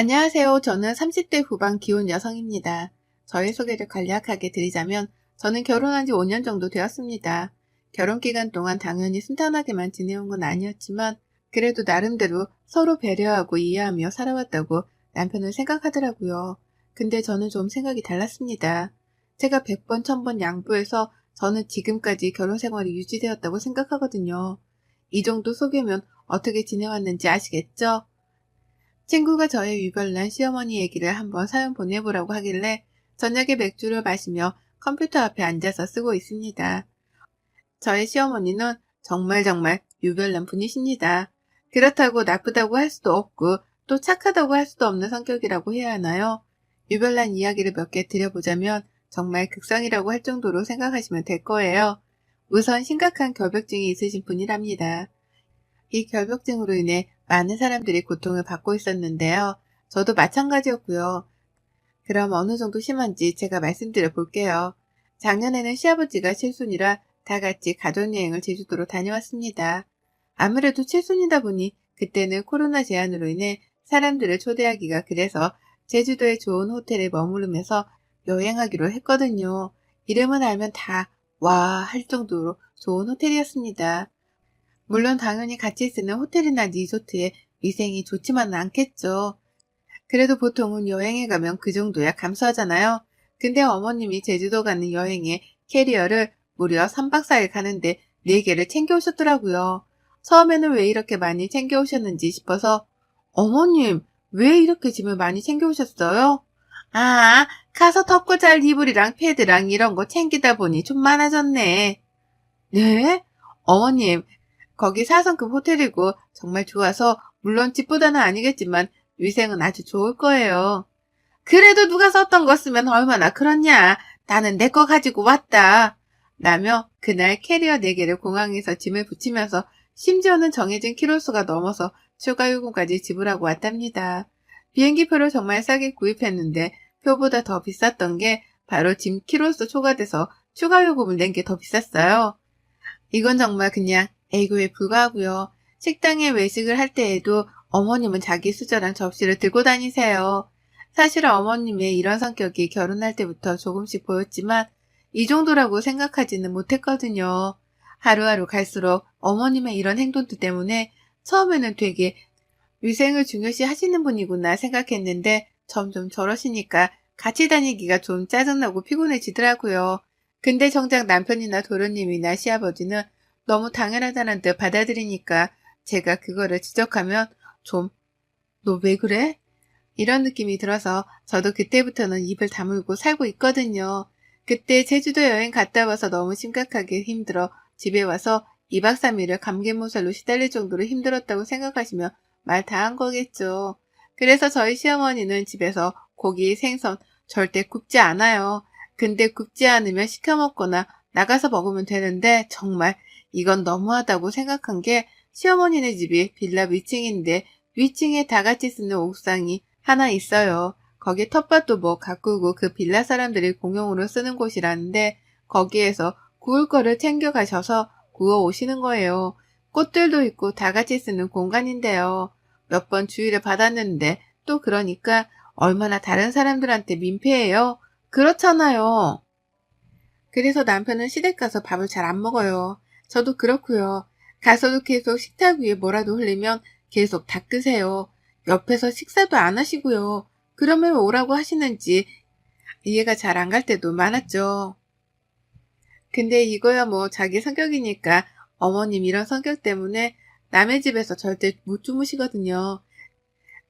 안녕하세요. 저는 30대 후반 기혼 여성입니다. 저의 소개를 간략하게 드리자면 저는 결혼한 지 5년 정도 되었습니다. 결혼 기간 동안 당연히 순탄하게만 지내온 건 아니었지만 그래도 나름대로 서로 배려하고 이해하며 살아왔다고 남편은 생각하더라고요. 근데 저는 좀 생각이 달랐습니다. 제가 100번, 1000번 양보해서 저는 지금까지 결혼 생활이 유지되었다고 생각하거든요. 이 정도 소개면 어떻게 지내왔는지 아시겠죠? 친구가 저의 유별난 시어머니 얘기를 한번 사연 보내보라고 하길래 저녁에 맥주를 마시며 컴퓨터 앞에 앉아서 쓰고 있습니다. 저의 시어머니는 정말 정말 유별난 분이십니다. 그렇다고 나쁘다고 할 수도 없고 또 착하다고 할 수도 없는 성격이라고 해야 하나요? 유별난 이야기를 몇 개 드려보자면 정말 극성이라고 할 정도로 생각하시면 될 거예요. 우선 심각한 결벽증이 있으신 분이랍니다. 이 결벽증으로 인해 많은 사람들이 고통을 받고 있었는데요. 저도 마찬가지였고요. 그럼 어느 정도 심한지 제가 말씀드려 볼게요. 작년에는 시아버지가 칠순이라 다 같이 가족여행을 제주도로 다녀왔습니다. 아무래도 칠순이다 보니 그때는 코로나 제한으로 인해 사람들을 초대하기가 그래서 제주도의 좋은 호텔에 머무르면서 여행하기로 했거든요. 이름은 알면 다 와 할 정도로 좋은 호텔이었습니다. 물론 당연히 같이 쓰는 호텔이나 리조트의 위생이 좋지만은 않겠죠. 그래도 보통은 여행에 가면 그 정도야 감수하잖아요. 근데 어머님이 제주도 가는 여행에 캐리어를 무려 3박 4일 가는데 4개를 챙겨오셨더라고요. 처음에는 왜 이렇게 많이 챙겨오셨는지 싶어서 어머님 왜 이렇게 짐을 많이 챙겨오셨어요? 아 가서 덮고 잘 이불이랑 패드랑 이런 거 챙기다 보니 좀 많아졌네. 네? 어머님 거기 4성급 호텔이고 정말 좋아서 물론 집보다는 아니겠지만 위생은 아주 좋을 거예요. 그래도 누가 썼던 거 쓰면 얼마나 그렇냐. 나는 내 거 가지고 왔다. 라며 그날 캐리어 4개를 공항에서 짐을 붙이면서 심지어는 정해진 키로수가 넘어서 추가 요금까지 지불하고 왔답니다. 비행기표를 정말 싸게 구입했는데 표보다 더 비쌌던 게 바로 짐 키로수 초과돼서 추가 요금을 낸 게 더 비쌌어요. 이건 정말 그냥 애교에 불과하고요. 식당에 외식을 할 때에도 어머님은 자기 수저랑 접시를 들고 다니세요. 사실 어머님의 이런 성격이 결혼할 때부터 조금씩 보였지만 이 정도라고 생각하지는 못했거든요. 하루하루 갈수록 어머님의 이런 행동들 때문에 처음에는 되게 위생을 중요시 하시는 분이구나 생각했는데 점점 저러시니까 같이 다니기가 좀 짜증나고 피곤해지더라고요. 근데 정작 남편이나 도련님이나 시아버지는 너무 당연하다는 듯 받아들이니까 제가 그거를 지적하면 좀, 너 왜 그래? 이런 느낌이 들어서 저도 그때부터는 입을 다물고 살고 있거든요. 그때 제주도 여행 갔다 와서 너무 심각하게 힘들어 집에 와서 2박 3일을 감개무살로 시달릴 정도로 힘들었다고 생각하시면 말 다 한 거겠죠. 그래서 저희 시어머니는 집에서 고기, 생선 절대 굽지 않아요. 근데 굽지 않으면 시켜 먹거나 나가서 먹으면 되는데 정말 이건 너무하다고 생각한 게 시어머니네 집이 빌라 위층인데 위층에 다 같이 쓰는 옥상이 하나 있어요. 거기 텃밭도 뭐 가꾸고 그 빌라 사람들이 공용으로 쓰는 곳이라는데 거기에서 구울 거를 챙겨 가셔서 구워 오시는 거예요. 꽃들도 있고 다 같이 쓰는 공간인데요. 몇 번 주의를 받았는데 또 그러니까 얼마나 다른 사람들한테 민폐예요? 그렇잖아요. 그래서 남편은 시댁 가서 밥을 잘 안 먹어요. 저도 그렇고요. 가서도 계속 식탁 위에 뭐라도 흘리면 계속 닦으세요. 옆에서 식사도 안 하시고요. 그러면 오라고 하시는지 이해가 잘 안 갈 때도 많았죠. 근데 이거야 뭐 자기 성격이니까 어머님 이런 성격 때문에 남의 집에서 절대 못 주무시거든요.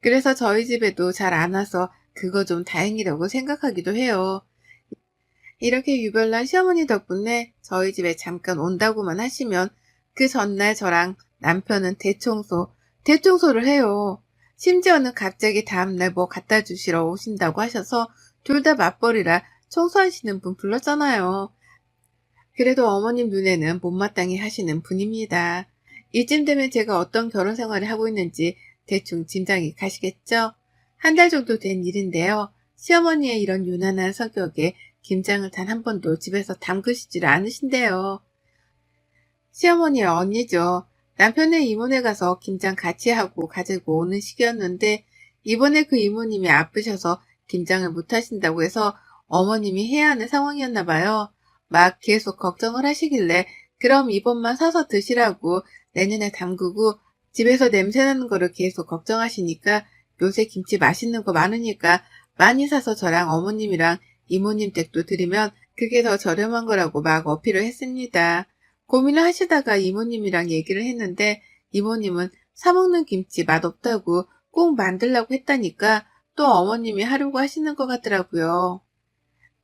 그래서 저희 집에도 잘 안 와서 그거 좀 다행이라고 생각하기도 해요. 이렇게 유별난 시어머니 덕분에 저희 집에 잠깐 온다고만 하시면 그 전날 저랑 남편은 대청소, 대청소를 해요. 심지어는 갑자기 다음날 뭐 갖다 주시러 오신다고 하셔서 둘 다 맞벌이라 청소하시는 분 불렀잖아요. 그래도 어머님 눈에는 못마땅히 하시는 분입니다. 이쯤 되면 제가 어떤 결혼 생활을 하고 있는지 대충 짐작이 가시겠죠? 한 달 정도 된 일인데요. 시어머니의 이런 유난한 성격에 김장을 단 한 번도 집에서 담그시지를 않으신데요. 시어머니의 언니죠. 남편의 이모네 가서 김장 같이 하고 가지고 오는 시기였는데 이번에 그 이모님이 아프셔서 김장을 못 하신다고 해서 어머님이 해야 하는 상황이었나 봐요. 막 계속 걱정을 하시길래 그럼 이번만 사서 드시라고 내년에 담그고 집에서 냄새 나는 거를 계속 걱정하시니까 요새 김치 맛있는 거 많으니까 많이 사서 저랑 어머님이랑 이모님 댁도 드리면 그게 더 저렴한 거라고 막 어필을 했습니다. 고민을 하시다가 이모님이랑 얘기를 했는데 이모님은 사먹는 김치 맛없다고 꼭 만들라고 했다니까 또 어머님이 하려고 하시는 것 같더라고요.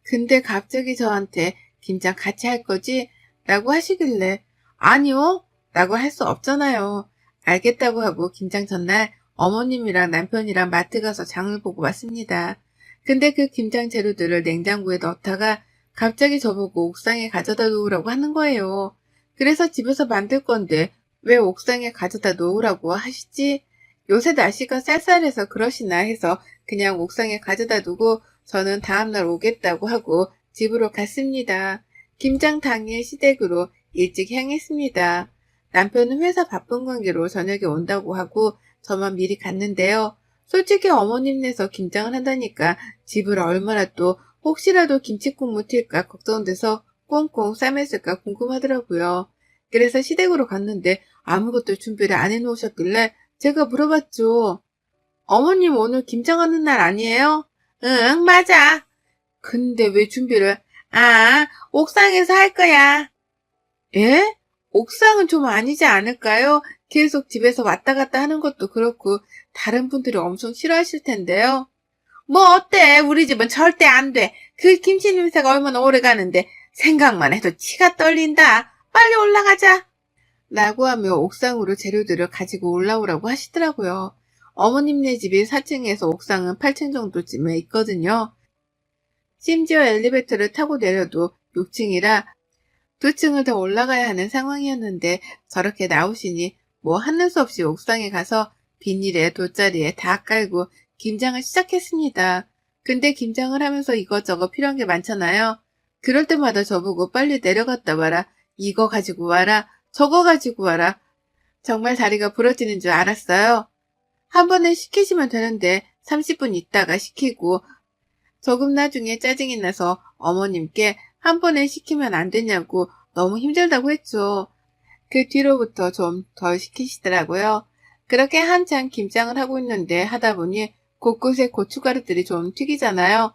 근데 갑자기 저한테 김장 같이 할 거지? 라고 하시길래 아니요 라고 할 수 없잖아요. 알겠다고 하고 김장 전날 어머님이랑 남편이랑 마트 가서 장을 보고 왔습니다. 근데 그 김장 재료들을 냉장고에 넣다가 갑자기 저보고 옥상에 가져다 놓으라고 하는 거예요. 그래서 집에서 만들 건데 왜 옥상에 가져다 놓으라고 하시지? 요새 날씨가 쌀쌀해서 그러시나 해서 그냥 옥상에 가져다 두고 저는 다음날 오겠다고 하고 집으로 갔습니다. 김장 당일 시댁으로 일찍 향했습니다. 남편은 회사 바쁜 관계로 저녁에 온다고 하고 저만 미리 갔는데요. 솔직히 어머님네서 김장을 한다니까 집을 얼마나 또 혹시라도 김치국물 튈까 걱정돼서 꽁꽁 싸맸을까 궁금하더라고요. 그래서 시댁으로 갔는데 아무것도 준비를 안 해놓으셨길래 제가 물어봤죠. 어머님 오늘 김장하는 날 아니에요? 응, 맞아. 근데 왜 준비를? 아, 옥상에서 할 거야. 예? 옥상은 좀 아니지 않을까요? 계속 집에서 왔다 갔다 하는 것도 그렇고 다른 분들이 엄청 싫어하실 텐데요. 뭐 어때? 우리 집은 절대 안 돼. 그 김치 냄새가 얼마나 오래 가는데 생각만 해도 치가 떨린다. 빨리 올라가자. 라고 하며 옥상으로 재료들을 가지고 올라오라고 하시더라고요. 어머님네 집이 4층에서 옥상은 8층 정도쯤에 있거든요. 심지어 엘리베이터를 타고 내려도 6층이라 두 층을 더 올라가야 하는 상황이었는데 저렇게 나오시니 뭐 하는 수 없이 옥상에 가서 비닐에 돗자리에 다 깔고 김장을 시작했습니다. 근데 김장을 하면서 이것저것 필요한 게 많잖아요. 그럴 때마다 저보고 빨리 내려갔다 와라. 이거 가지고 와라. 저거 가지고 와라. 정말 다리가 부러지는 줄 알았어요. 한 번에 시키시면 되는데 30분 있다가 시키고 조금 나중에 짜증이 나서 어머님께 한 번에 시키면 안 되냐고 너무 힘들다고 했죠. 그 뒤로부터 좀 덜 시키시더라고요. 그렇게 한창 김장을 하고 있는데 하다 보니 곳곳에 고춧가루들이 좀 튀기잖아요.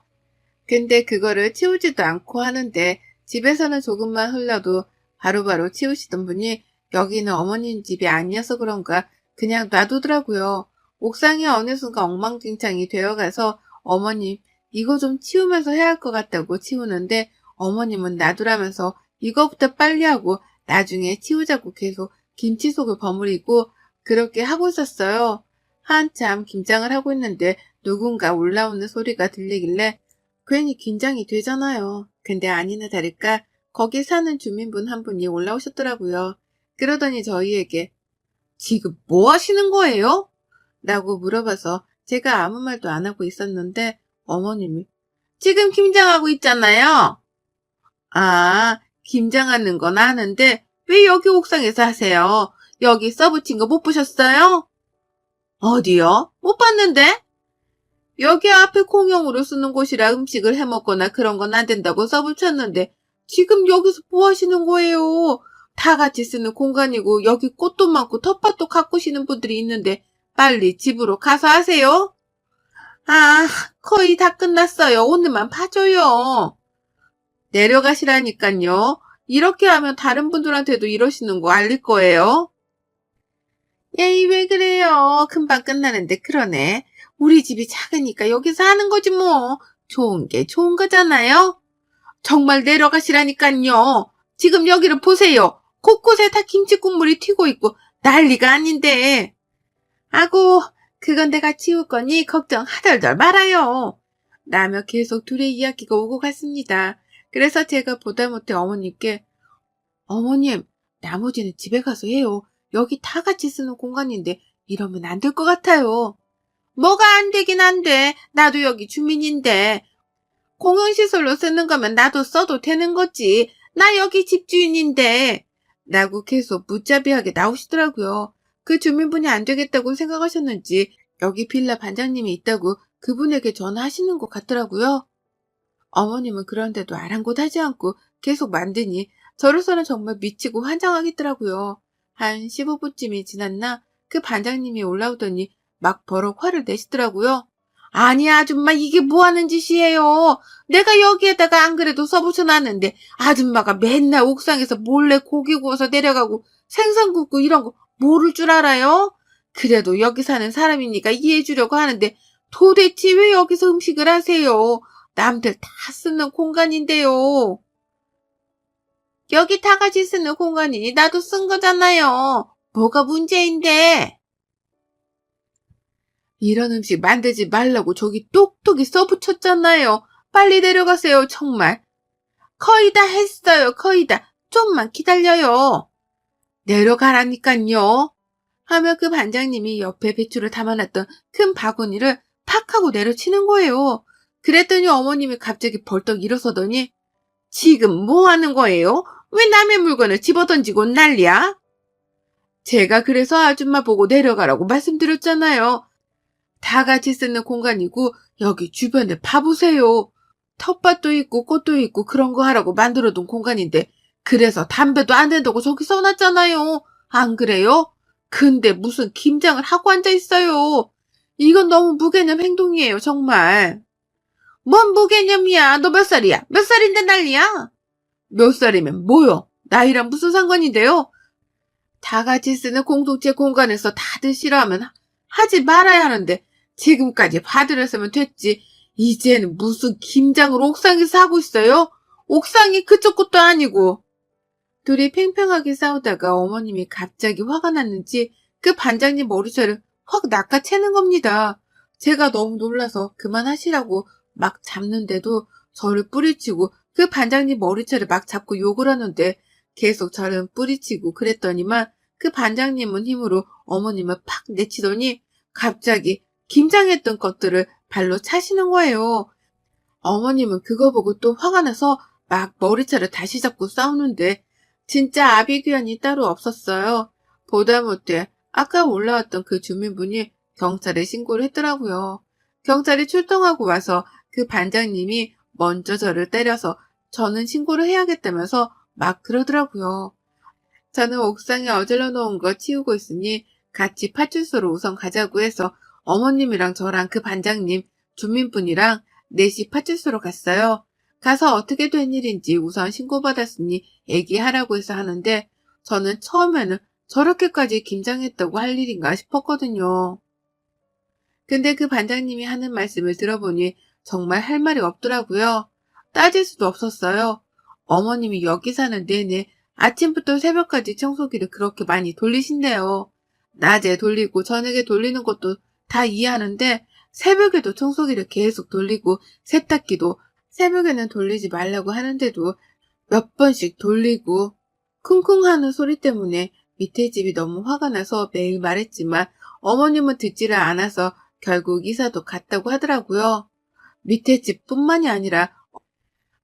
근데 그거를 치우지도 않고 하는데 집에서는 조금만 흘러도 바로바로 치우시던 분이 여기는 어머님 집이 아니어서 그런가 그냥 놔두더라고요. 옥상이 어느 순간 엉망진창이 되어가서 어머님 이거 좀 치우면서 해야 할 것 같다고 치우는데 어머님은 놔두라면서 이거부터 빨리 하고 나중에 치우자고 계속 김치 속을 버무리고 그렇게 하고 있었어요. 한참 김장을 하고 있는데 누군가 올라오는 소리가 들리길래 괜히 긴장이 되잖아요. 근데 아니나 다를까 거기 사는 주민분 한 분이 올라오셨더라고요. 그러더니 저희에게 지금 뭐 하시는 거예요? 라고 물어봐서 제가 아무 말도 안 하고 있었는데 어머님이 지금 김장하고 있잖아요. 아, 김장하는 건 아는데 왜 여기 옥상에서 하세요? 여기 써붙인 거 못 보셨어요? 어디요? 못 봤는데? 여기 앞에 공용으로 쓰는 곳이라 음식을 해 먹거나 그런 건 안 된다고 써붙였는데 지금 여기서 뭐 하시는 거예요? 다 같이 쓰는 공간이고 여기 꽃도 많고 텃밭도 가꾸시는 분들이 있는데 빨리 집으로 가서 하세요. 아, 거의 다 끝났어요. 오늘만 봐줘요. 내려가시라니깐요. 이렇게 하면 다른 분들한테도 이러시는 거 알릴 거예요. 에이, 왜 그래요? 금방 끝나는데 그러네. 우리 집이 작으니까 여기서 하는 거지 뭐. 좋은 게 좋은 거잖아요. 정말 내려가시라니깐요. 지금 여기를 보세요. 곳곳에 다 김치 국물이 튀고 있고 난리가 아닌데. 아고, 그건 내가 치울 거니 걱정 하덜덜 말아요. 라며 계속 둘의 이야기가 오고 갔습니다. 그래서 제가 보다 못해 어머님께 어머님, 나머지는 집에 가서 해요. 여기 다 같이 쓰는 공간인데 이러면 안 될 것 같아요. 뭐가 안 되긴 안 돼. 나도 여기 주민인데. 공용시설로 쓰는 거면 나도 써도 되는 거지. 나 여기 집주인인데. 라고 계속 무자비하게 나오시더라고요. 그 주민분이 안 되겠다고 생각하셨는지 여기 빌라 반장님이 있다고 그분에게 전화하시는 것 같더라고요. 어머님은 그런데도 아랑곳하지 않고 계속 만드니 저로서는 정말 미치고 환장하겠더라고요. 한 15분쯤이 지났나 그 반장님이 올라오더니 막 버럭 화를 내시더라고요. 아니 아줌마 이게 뭐 하는 짓이에요. 내가 여기에다가 안 그래도 써붙여놨는데 아줌마가 맨날 옥상에서 몰래 고기 구워서 내려가고 생선 굽고 이런 거 모를 줄 알아요? 그래도 여기 사는 사람이니까 이해해 주려고 하는데 도대체 왜 여기서 음식을 하세요? 남들 다 쓰는 공간인데요. 여기 다 같이 쓰는 공간이니 나도 쓴 거잖아요. 뭐가 문제인데? 이런 음식 만들지 말라고 저기 똑똑히 써붙였잖아요. 빨리 내려가세요, 정말. 거의 다 했어요, 거의 다. 좀만 기다려요. 내려가라니깐요. 하며 그 반장님이 옆에 배추를 담아놨던 큰 바구니를 팍 하고 내려치는 거예요. 그랬더니 어머님이 갑자기 벌떡 일어서더니 지금 뭐 하는 거예요? 왜 남의 물건을 집어던지고 난리야? 제가 그래서 아줌마 보고 내려가라고 말씀드렸잖아요. 다 같이 쓰는 공간이고 여기 주변에 봐보세요. 텃밭도 있고 꽃도 있고 그런 거 하라고 만들어둔 공간인데 그래서 담배도 안 된다고 저기 써놨잖아요. 안 그래요? 근데 무슨 김장을 하고 앉아 있어요. 이건 너무 무개념 행동이에요, 정말. 뭔 무개념이야? 너 몇 살이야? 몇 살인데 난리야? 몇 살이면 뭐요? 나이랑 무슨 상관인데요? 다 같이 쓰는 공동체 공간에서 다들 싫어하면 하지 말아야 하는데 지금까지 봐드렸으면 됐지. 이제는 무슨 김장을 옥상에서 하고 있어요? 옥상이 그쪽 것도 아니고. 둘이 팽팽하게 싸우다가 어머님이 갑자기 화가 났는지 그 반장님 머리채를 확 낚아채는 겁니다. 제가 너무 놀라서 그만하시라고 막 잡는데도 저를 뿌리치고 그 반장님 머리채를 막 잡고 욕을 하는데 계속 저를 뿌리치고 그랬더니만 그 반장님은 힘으로 어머님을 팍 내치더니 갑자기 김장했던 것들을 발로 차시는 거예요. 어머님은 그거 보고 또 화가 나서 막 머리채를 다시 잡고 싸우는데 진짜 아비규환이 따로 없었어요. 보다 못해 아까 올라왔던 그 주민분이 경찰에 신고를 했더라고요. 경찰이 출동하고 와서 그 반장님이 먼저 저를 때려서 저는 신고를 해야겠다면서 막 그러더라고요. 저는 옥상에 어질러 놓은 거 치우고 있으니 같이 파출소로 우선 가자고 해서 어머님이랑 저랑 그 반장님, 주민분이랑 넷이 파출소로 갔어요. 가서 어떻게 된 일인지 우선 신고받았으니 얘기하라고 해서 하는데 저는 처음에는 저렇게까지 긴장했다고 할 일인가 싶었거든요. 근데 그 반장님이 하는 말씀을 들어보니 정말 할 말이 없더라고요. 따질 수도 없었어요. 어머님이 여기 사는 내내 아침부터 새벽까지 청소기를 그렇게 많이 돌리신대요. 낮에 돌리고 저녁에 돌리는 것도 다 이해하는데 새벽에도 청소기를 계속 돌리고 세탁기도 새벽에는 돌리지 말라고 하는데도 몇 번씩 돌리고 쿵쿵 하는 소리 때문에 밑에 집이 너무 화가 나서 매일 말했지만 어머님은 듣지를 않아서 결국 이사도 갔다고 하더라고요. 밑에 집뿐만이 아니라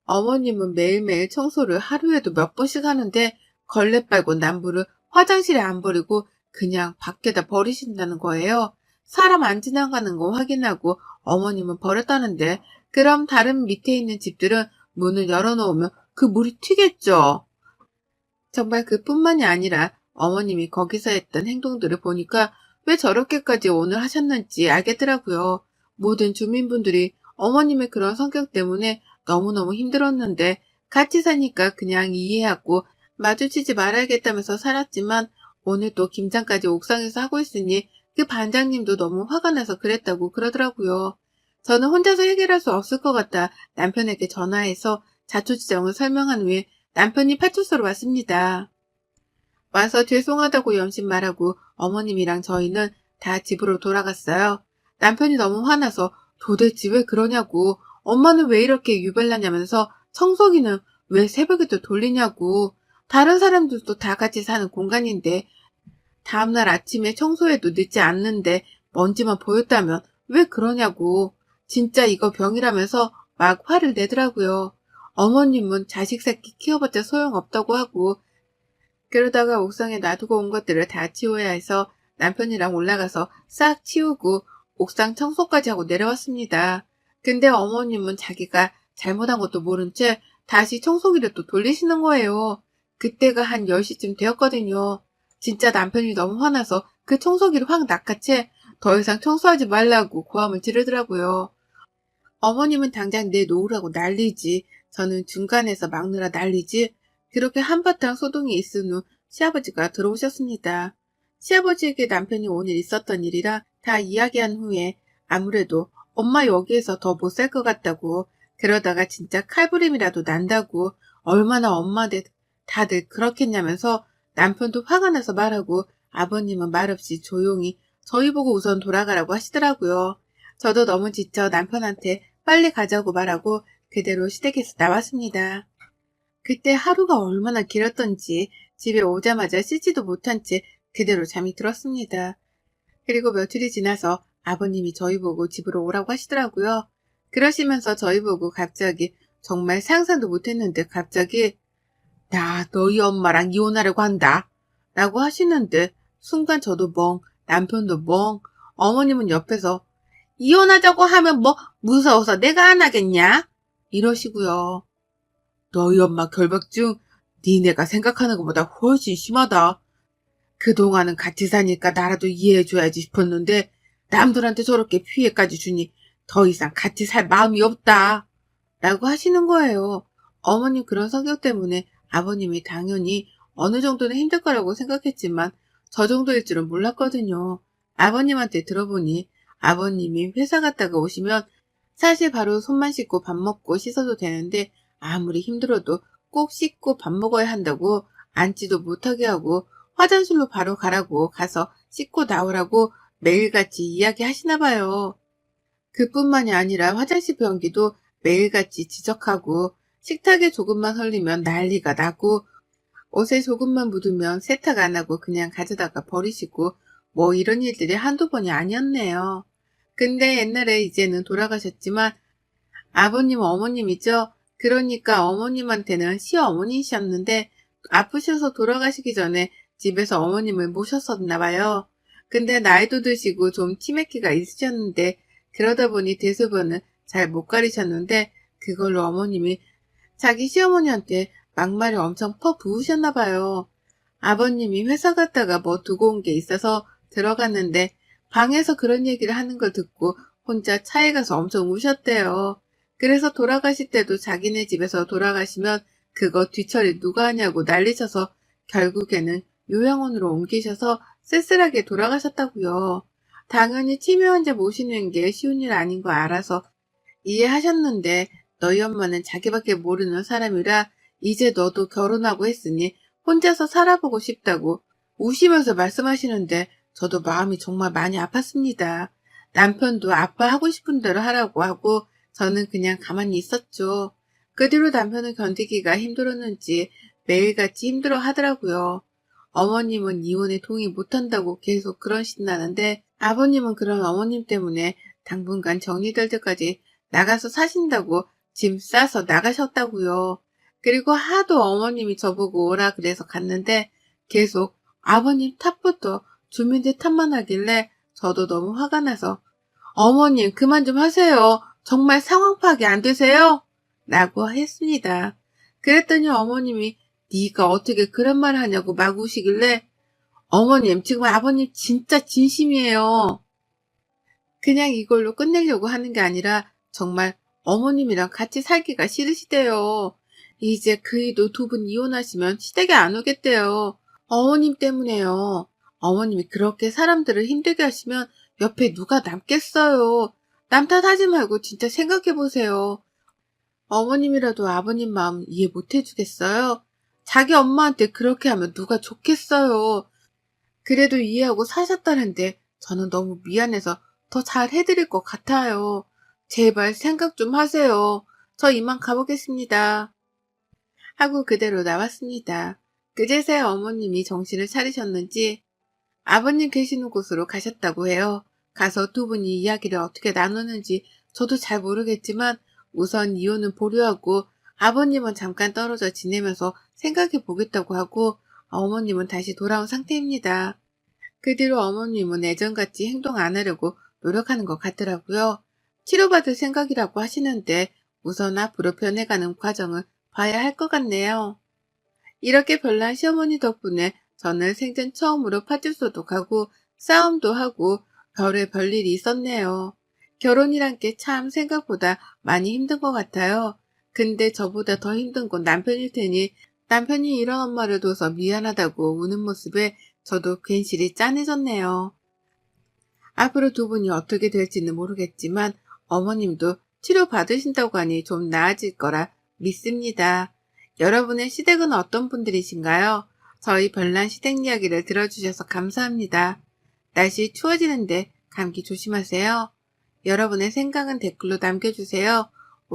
어머님은 매일매일 청소를 하루에도 몇 번씩 하는데 걸레 빨고 남부를 화장실에 안 버리고 그냥 밖에다 버리신다는 거예요. 사람 안 지나가는 거 확인하고 어머님은 버렸다는데 그럼 다른 밑에 있는 집들은 문을 열어놓으면 그 물이 튀겠죠. 정말 그뿐만이 아니라 어머님이 거기서 했던 행동들을 보니까 왜 저렇게까지 오늘 하셨는지 알겠더라고요. 모든 주민분들이 어머님의 그런 성격 때문에 너무너무 힘들었는데 같이 사니까 그냥 이해하고 마주치지 말아야겠다면서 살았지만 오늘 또 김장까지 옥상에서 하고 있으니 그 반장님도 너무 화가 나서 그랬다고 그러더라고요. 저는 혼자서 해결할 수 없을 것 같다 남편에게 전화해서 자초지정을 설명한 후에 남편이 파출소로 왔습니다. 와서 죄송하다고 염심 말하고 어머님이랑 저희는 다 집으로 돌아갔어요. 남편이 너무 화나서 도대체 왜 그러냐고. 엄마는 왜 이렇게 유별나냐면서 청소기는 왜 새벽에도 돌리냐고. 다른 사람들도 다 같이 사는 공간인데 다음날 아침에 청소해도 늦지 않는데 먼지만 보였다면 왜 그러냐고. 진짜 이거 병이라면서 막 화를 내더라고요. 어머님은 자식 새끼 키워봤자 소용없다고 하고 그러다가 옥상에 놔두고 온 것들을 다 치워야 해서 남편이랑 올라가서 싹 치우고 옥상 청소까지 하고 내려왔습니다. 근데 어머님은 자기가 잘못한 것도 모른 채 다시 청소기를 또 돌리시는 거예요. 그때가 한 10시쯤 되었거든요. 진짜 남편이 너무 화나서 그 청소기를 확 낚아채 더 이상 청소하지 말라고 고함을 지르더라고요. 어머님은 당장 내놓으라고 난리지. 저는 중간에서 막느라 난리지. 그렇게 한바탕 소동이 있은 후 시아버지가 들어오셨습니다. 시아버지에게 남편이 오늘 있었던 일이라 다 이야기한 후에 아무래도 엄마 여기에서 더 못 살 것 같다고 그러다가 진짜 칼부림이라도 난다고 얼마나 엄마들 다들 그렇겠냐면서 남편도 화가 나서 말하고 아버님은 말없이 조용히 저희 보고 우선 돌아가라고 하시더라고요. 저도 너무 지쳐 남편한테 빨리 가자고 말하고 그대로 시댁에서 나왔습니다. 그때 하루가 얼마나 길었던지 집에 오자마자 씻지도 못한 채 그대로 잠이 들었습니다. 그리고 며칠이 지나서 아버님이 저희 보고 집으로 오라고 하시더라고요. 그러시면서 저희 보고 갑자기 정말 상상도 못했는데 갑자기 나 너희 엄마랑 이혼하려고 한다 라고 하시는데 순간 저도 멍 남편도 멍 어머님은 옆에서 이혼하자고 하면 뭐 무서워서 내가 안 하겠냐 이러시고요. 너희 엄마 결박증 니네가 생각하는 것보다 훨씬 심하다. 그동안은 같이 사니까 나라도 이해해줘야지 싶었는데 남들한테 저렇게 피해까지 주니 더 이상 같이 살 마음이 없다. 라고 하시는 거예요. 어머님 그런 성격 때문에 아버님이 당연히 어느 정도는 힘들 거라고 생각했지만 저 정도일 줄은 몰랐거든요. 아버님한테 들어보니 아버님이 회사 갔다가 오시면 사실 바로 손만 씻고 밥 먹고 씻어도 되는데 아무리 힘들어도 꼭 씻고 밥 먹어야 한다고 앉지도 못하게 하고 화장실로 바로 가라고 가서 씻고 나오라고 매일같이 이야기하시나 봐요. 그뿐만이 아니라 화장실 변기도 매일같이 지적하고 식탁에 조금만 흘리면 난리가 나고 옷에 조금만 묻으면 세탁 안 하고 그냥 가져다가 버리시고 뭐 이런 일들이 한두 번이 아니었네요. 근데 옛날에 이제는 돌아가셨지만 아버님 어머님이죠. 그러니까 어머님한테는 시어머니셨는데 아프셔서 돌아가시기 전에 집에서 어머님을 모셨었나 봐요. 근데 나이도 드시고 좀 치매기가 있으셨는데 그러다 보니 대소변을 잘 못 가리셨는데 그걸로 어머님이 자기 시어머니한테 막말을 엄청 퍼 부으셨나 봐요. 아버님이 회사 갔다가 뭐 두고 온 게 있어서 들어갔는데 방에서 그런 얘기를 하는 걸 듣고 혼자 차에 가서 엄청 우셨대요. 그래서 돌아가실 때도 자기네 집에서 돌아가시면 그거 뒤처리 누가 하냐고 난리쳐서 결국에는 요양원으로 옮기셔서 쓸쓸하게 돌아가셨다고요. 당연히 치매 환자 모시는 게 쉬운 일 아닌 거 알아서 이해하셨는데 너희 엄마는 자기밖에 모르는 사람이라 이제 너도 결혼하고 했으니 혼자서 살아보고 싶다고 우시면서 말씀하시는데 저도 마음이 정말 많이 아팠습니다. 남편도 아빠 하고 싶은 대로 하라고 하고 저는 그냥 가만히 있었죠. 그 뒤로 남편은 견디기가 힘들었는지 매일같이 힘들어 하더라고요. 어머님은 이혼에 동의 못한다고 계속 그런 신나는데 아버님은 그런 어머님 때문에 당분간 정리될 때까지 나가서 사신다고 짐 싸서 나가셨다고요. 그리고 하도 어머님이 저보고 오라 그래서 갔는데 계속 아버님 탓부터 주민들 탓만 하길래 저도 너무 화가 나서 어머님 그만 좀 하세요. 정말 상황 파악이 안 되세요? 라고 했습니다. 그랬더니 어머님이 네가 어떻게 그런 말 하냐고 막 우시길래 어머님 지금 아버님 진짜 진심이에요. 그냥 이걸로 끝내려고 하는 게 아니라 정말 어머님이랑 같이 살기가 싫으시대요. 이제 그이도 두 분 이혼하시면 시댁에 안 오겠대요. 어머님 때문에요. 어머님이 그렇게 사람들을 힘들게 하시면 옆에 누가 남겠어요. 남 탓하지 말고 진짜 생각해보세요. 어머님이라도 아버님 마음 이해 못 해주겠어요? 자기 엄마한테 그렇게 하면 누가 좋겠어요. 그래도 이해하고 사셨다는데 저는 너무 미안해서 더 잘 해드릴 것 같아요. 제발 생각 좀 하세요. 저 이만 가보겠습니다. 하고 그대로 나왔습니다. 그제서야 어머님이 정신을 차리셨는지 아버님 계시는 곳으로 가셨다고 해요. 가서 두 분이 이야기를 어떻게 나누는지 저도 잘 모르겠지만 우선 이혼은 보류하고 아버님은 잠깐 떨어져 지내면서 생각해 보겠다고 하고 어머님은 다시 돌아온 상태입니다. 그 뒤로 어머님은 예전같이 행동 안 하려고 노력하는 것 같더라고요. 치료받을 생각이라고 하시는데 우선 앞으로 변해가는 과정을 봐야 할 것 같네요. 이렇게 별난 시어머니 덕분에 저는 생전 처음으로 파출소도 가고 싸움도 하고 별의 별일이 있었네요. 결혼이란 게 참 생각보다 많이 힘든 것 같아요. 근데 저보다 더 힘든 건 남편일 테니 남편이 이런 엄마를 둬서 미안하다고 우는 모습에 저도 괜시리 짠해졌네요. 앞으로 두 분이 어떻게 될지는 모르겠지만 어머님도 치료 받으신다고 하니 좀 나아질 거라 믿습니다. 여러분의 시댁은 어떤 분들이신가요? 저희 별난 시댁 이야기를 들어주셔서 감사합니다. 날씨 추워지는데 감기 조심하세요. 여러분의 생각은 댓글로 남겨주세요.